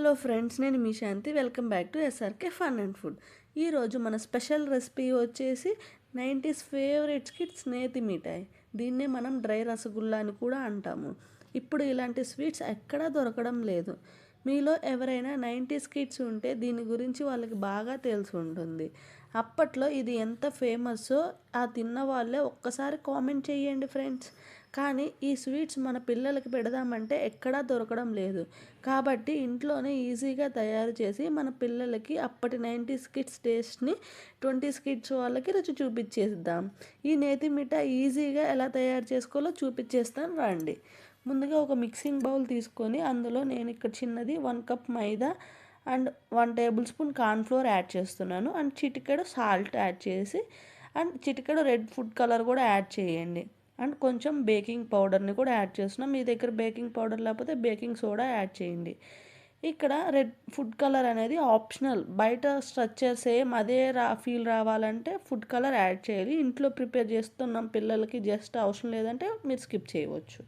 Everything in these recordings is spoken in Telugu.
హలో ఫ్రెండ్స్ నేను మీ Shanthi. Welcome back to SRK fun and food. ఈరోజు మన స్పెషల్ రెసిపీ వచ్చేసి నైంటీస్ ఫేవరెట్ కిడ్స్ నేతి మిఠాయి. దీన్నే మనం డ్రై రసగుల్లా అని కూడా అంటాము. ఇప్పుడు ఇలాంటి స్వీట్స్ ఎక్కడా దొరకడం లేదు. మీలో ఎవరైనా నైంటీస్ కిడ్స్ ఉంటే దీని గురించి వాళ్ళకి బాగా తెలిసి ఉంటుంది. అప్పట్లో ఇది ఎంత ఫేమస్సో ఆ తిన్న వాళ్ళే ఒక్కసారి కామెంట్ చేయండి ఫ్రెండ్స్. కానీ ఈ స్వీట్స్ మన పిల్లలకి పెడదామంటే ఎక్కడా దొరకడం లేదు. కాబట్టి ఇంట్లోనే ఈజీగా తయారు చేసి మన పిల్లలకి అప్పటి నైంటీస్ కిడ్స్ టేస్ట్ని ట్వంటీ కిడ్స్ వాళ్ళకి రుచి చూపించేద్దాం. ఈ నేతి మిఠాయి ఈజీగా ఎలా తయారు చేసుకోవాలో చూపించేస్తాను రండి. ముందుగా ఒక మిక్సింగ్ బౌల్ తీసుకొని అందులో నేను ఇక్కడ చిన్నది one cup maida and one tablespoon cornflour add చేస్తున్నాను. అండ్ చిటికెడు సాల్ట్ యాడ్ చేసి అండ్ చిటికెడు రెడ్ ఫుడ్ కలర్ కూడా యాడ్ చేయండి. అండ్ కొంచెం బేకింగ్ పౌడర్ని కూడా యాడ్ చేస్తున్నాం. మీ దగ్గర బేకింగ్ పౌడర్ లేకపోతే బేకింగ్ సోడా యాడ్ చేయండి. ఇక్కడ రెడ్ ఫుడ్ కలర్ అనేది ఆప్షనల్. బయట స్ట్రక్చర్ సేమ్ అదే రా ఫీల్ రావాలంటే ఫుడ్ కలర్ యాడ్ చేయాలి. ఇంట్లో ప్రిపేర్ చేస్తున్నాం పిల్లలకి జస్ట్ అవసరం లేదంటే మీరు స్కిప్ చేయవచ్చు.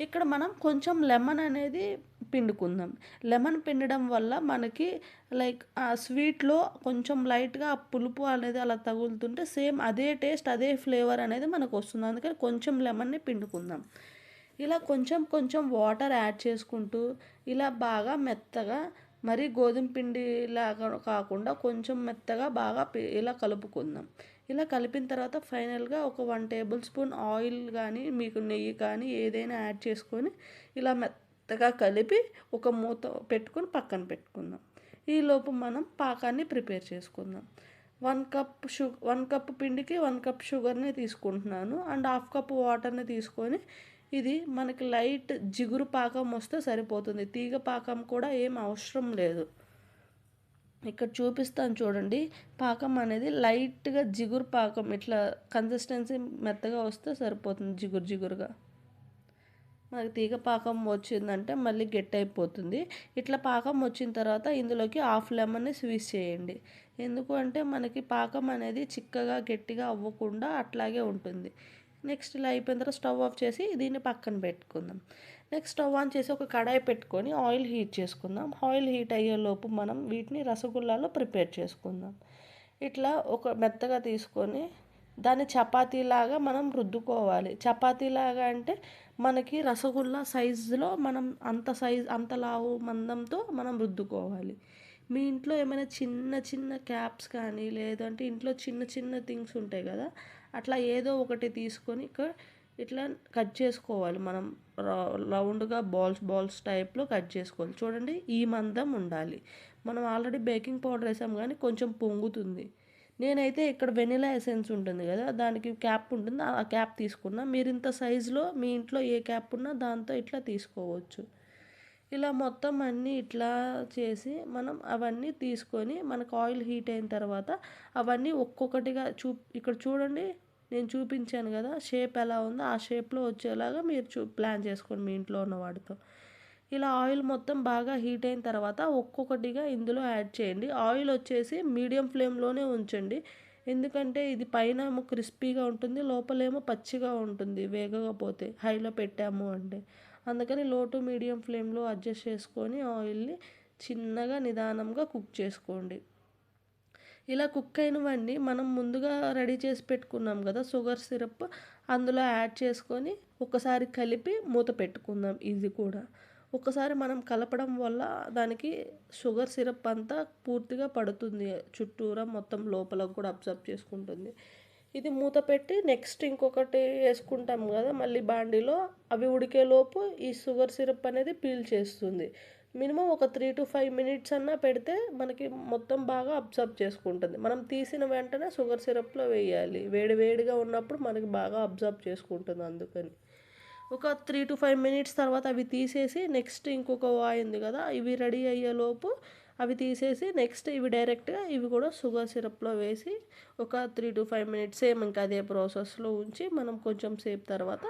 ఇక్కడ మనం కొంచెం లెమన్ అనేది పిండుకుందాం. లెమన్ పిండడం వల్ల మనకి లైక్ ఆ స్వీట్లో కొంచెం లైట్గా ఆ పులుపు అనేది అలా తగులుతుంటే సేమ్ అదే టేస్ట్ అదే ఫ్లేవర్ అనేది మనకు వస్తుంది. అందుకని కొంచెం లెమన్ని పిండుకుందాం. ఇలా కొంచెం కొంచెం వాటర్ యాడ్ చేసుకుంటూ ఇలా బాగా మెత్తగా మరీ గోధుమ పిండిలాగా కాకుండా కొంచెం మెత్తగా బాగా ఇలా కలుపుకుందాం. ఇలా కలిపిన తర్వాత ఫైనల్గా ఒక వన్ టేబుల్ స్పూన్ ఆయిల్ కానీ మీకు నెయ్యి కానీ ఏదైనా యాడ్ చేసుకొని ఇలా మెత్తగా కలిపి ఒక మూత పెట్టుకొని పక్కన పెట్టుకుందాం. ఈలోపు మనం పాకాన్ని ప్రిపేర్ చేసుకుందాం. వన్ కప్ షు వన్ కప్ పిండికి వన్ కప్ షుగర్ని తీసుకుంటున్నాను. అండ్ హాఫ్ కప్ వాటర్ని తీసుకొని ఇది మనకి లైట్ జిగురు పాకం వస్తే సరిపోతుంది. తీగ పాకం కూడా ఏం అవసరం లేదు. ఇక్కడ చూపిస్తాను చూడండి. పాకం అనేది లైట్గా జిగురు పాకం ఇట్లా కన్సిస్టెన్సీ మెత్తగా వస్తే సరిపోతుంది జిగురు జిగురుగా. మనకి తీగ పాకం వచ్చిందంటే మళ్ళీ గట్టి అయిపోతుంది ఇట్లా పాకం వచ్చిన తర్వాత ఇందులోకి హాఫ్ లెమన్ని స్వీస్ చేయండి. ఎందుకు అంటే మనకి పాకం అనేది చిక్కగా గట్టిగా అవ్వకుండా అట్లాగే ఉంటుంది. నెక్స్ట్ ఇలా అయిపోయిన తర్వాత స్టవ్ ఆఫ్ చేసి దీన్ని పక్కన పెట్టుకుందాం. నెక్స్ట్ స్టవ్ ఆన్ చేసి ఒక కడాయి పెట్టుకొని ఆయిల్ హీట్ చేసుకుందాం. ఆయిల్ హీట్ అయ్యేలోపు మనం వీటిని రసగుల్లాలో ప్రిపేర్ చేసుకుందాం. ఇట్లా ఒక మెత్తగా తీసుకొని దాన్ని చపాతీలాగా మనం రుద్దుకోవాలి. చపాతీలాగా అంటే మనకి రసగుల్లా సైజులో మనం అంత సైజ్ అంత లావు మందంతో మనం రుద్దుకోవాలి. మీ ఇంట్లో ఏమైనా చిన్న చిన్న క్యాప్స్ కానీ లేదంటే ఇంట్లో చిన్న చిన్న థింగ్స్ ఉంటాయి కదా అట్లా ఏదో ఒకటి తీసుకొని ఇక్కడ ఇట్లా కట్ చేసుకోవాలి. మనం రౌండ్గా బాల్స్ బాల్స్ టైప్లో కట్ చేసుకోవాలి. చూడండి ఈ మందం ఉండాలి. మనం ఆల్రెడీ బేకింగ్ పౌడర్ వేసాం కానీ కొంచెం పొంగుతుంది. నేనైతే ఇక్కడ వెనిలా ఎసెన్స్ ఉంటుంది కదా దానికి క్యాప్ ఉంటుంది. ఆ క్యాప్ తీసుకున్నా. మీరు ఇంత సైజులో మీ ఇంట్లో ఏ క్యాప్ ఉన్నా దాంతో ఇట్లా తీసుకోవచ్చు. ఇలా మొత్తం అన్నీ ఇట్లా చేసి మనం అవన్నీ తీసుకొని మనకు ఆయిల్ హీట్ అయిన తర్వాత అవన్నీ ఒక్కొక్కటిగా చూ ఇక్కడ చూడండి నేను చూపించాను కదా షేప్ ఎలా ఉందో ఆ షేప్లో వచ్చేలాగా మీరు చూ ప్లాన్ చేసుకోండి మీ ఇంట్లో ఉన్న వాటితో. ఇలా ఆయిల్ మొత్తం బాగా హీట్ అయిన తర్వాత ఒక్కొక్కటిగా ఇందులో యాడ్ చేయండి. ఆయిల్ వచ్చేసి మీడియం ఫ్లేమ్లోనే ఉంచండి. ఎందుకంటే ఇది పైన ఏమో క్రిస్పీగా ఉంటుంది లోపలేమో పచ్చిగా ఉంటుంది వేగకపోతే హైలో పెట్టాము అంటే. అందుకని లో టు మీడియం ఫ్లేమ్లో అడ్జస్ట్ చేసుకొని ఆయిల్ని చిన్నగా నిదానంగా కుక్ చేసుకోండి. ఇలా కుక్ అయినవన్నీ మనం ముందుగా రెడీ చేసి పెట్టుకున్నాం కదా షుగర్ సిరప్ అందులో యాడ్ చేసుకొని ఒకసారి కలిపి మూత పెట్టుకుందాం ఇది కూడా. ఒకసారి మనం కలపడం వల్ల దానికి షుగర్ సిరప్ అంతా పూర్తిగా పడుతుంది చుట్టూరా మొత్తం లోపల కూడా అబ్జర్వ్ చేసుకుంటుంది. ఇది మూత పెట్టి నెక్స్ట్ ఇంకొకటి వేసుకుంటాం కదా మళ్ళీ బాండీలో అవి ఉడికేలోపు ఈ షుగర్ సిరప్ అనేది పీల్ చేస్తుంది. మినిమం ఒక త్రీ టు ఫైవ్ మినిట్స్ అన్నా పెడితే మనకి మొత్తం బాగా అబ్జర్వ్ చేసుకుంటుంది. మనం తీసిన వెంటనే షుగర్ సిరప్లో వేయాలి. వేడి వేడిగా ఉన్నప్పుడు మనకి బాగా అబ్జర్వ్ చేసుకుంటుంది అందుకని. ఒక త్రీ టు ఫైవ్ మినిట్స్ తర్వాత అవి తీసేసి నెక్స్ట్ ఇంకొక వాయింది కదా ఇవి రెడీ అయ్యేలోపు అవి తీసేసి నెక్స్ట్ ఇవి డైరెక్ట్గా ఇవి కూడా షుగర్ సిరప్లో వేసి ఒక three to five minutes same ఇంకా అదే ప్రాసెస్లో ఉంచి మనం కొంచెం సేపు తర్వాత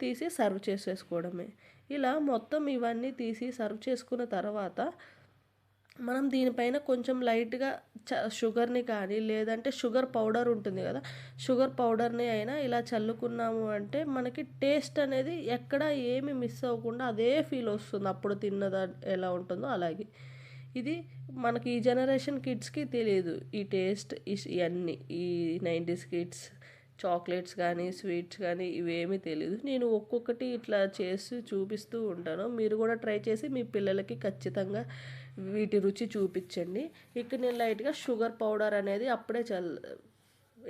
తీసి సర్వ్ చేసేసుకోవడమే. ఇలా మొత్తం ఇవన్నీ తీసి సర్వ్ చేసుకున్న తర్వాత మనం దీనిపైన కొంచెం లైట్గా చ షుగర్ని కానీ లేదంటే షుగర్ పౌడర్ ఉంటుంది కదా షుగర్ పౌడర్ని అయినా ఇలా చల్లుకున్నాము అంటే మనకి టేస్ట్ అనేది ఎక్కడ ఏమి మిస్ అవ్వకుండా అదే ఫీల్ వస్తుంది అప్పుడు తిన్నదా ఎలా ఉంటుందో అలాగే. ఇది మనకి ఈ జనరేషన్ కిడ్స్కి తెలియదు. ఈ టేస్ట్ ఇవన్నీ ఈ నైంటీస్ కిడ్స్ చాక్లెట్స్ కానీ స్వీట్స్ కానీ ఇవేమీ తెలియదు నేను ఒక్కొక్కటి ఇట్లా చేసి చూపిస్తూ ఉంటాను. మీరు కూడా ట్రై చేసి మీ పిల్లలకి ఖచ్చితంగా వీటి రుచి చూపించండి. ఇక్కడ నేను లైట్గా షుగర్ పౌడర్ అనేది అప్పుడే చల్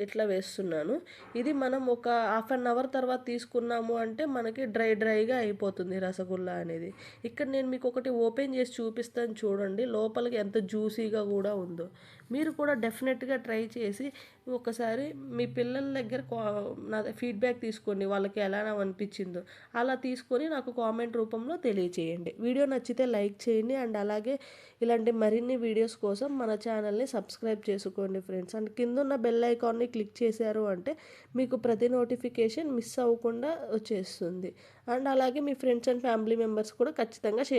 ఇట్లా వేస్తున్నాను. ఇది మనం ఒక హాఫ్ అన్ అవర్ తర్వాత తీసుకున్నాము అంటే మనకి డ్రై డ్రైగా అయిపోతుంది రసగుల్లా అనేది. ఇక్కడ నేను మీకు ఒకటి ఓపెన్ చేసి చూపిస్తాను చూడండి. లోపలికి ఎంత జ్యూసీగా కూడా ఉందో. మీరు కూడా డెఫినెట్గా ట్రై చేసి ఒకసారి మీ పిల్లల దగ్గర నా ఫీడ్బ్యాక్ తీసుకోండి వాళ్ళకి ఎలా అనిపించిందో. అలా తీసుకొని నాకు కామెంట్ రూపంలో తెలియచేయండి. వీడియో నచ్చితే లైక్ చేయండి అండ్ అలాగే ఇలాంటి మరిన్ని వీడియోస్ కోసం మన ఛానల్ని సబ్స్క్రైబ్ చేసుకోండి ఫ్రెండ్స్. అండ్ కింద ఉన్న బెల్ ఐకాన్ని క్లిక్ చేశారు అంటే మీకు ప్రతి నోటిఫికేషన్ మిస్ అవ్వకుండా వచ్చేస్తుంది. అండ్ అలాగే మీ ఫ్రెండ్స్ అండ్ ఫ్యామిలీ మెంబర్స్ కూడా ఖచ్చితంగా షేర్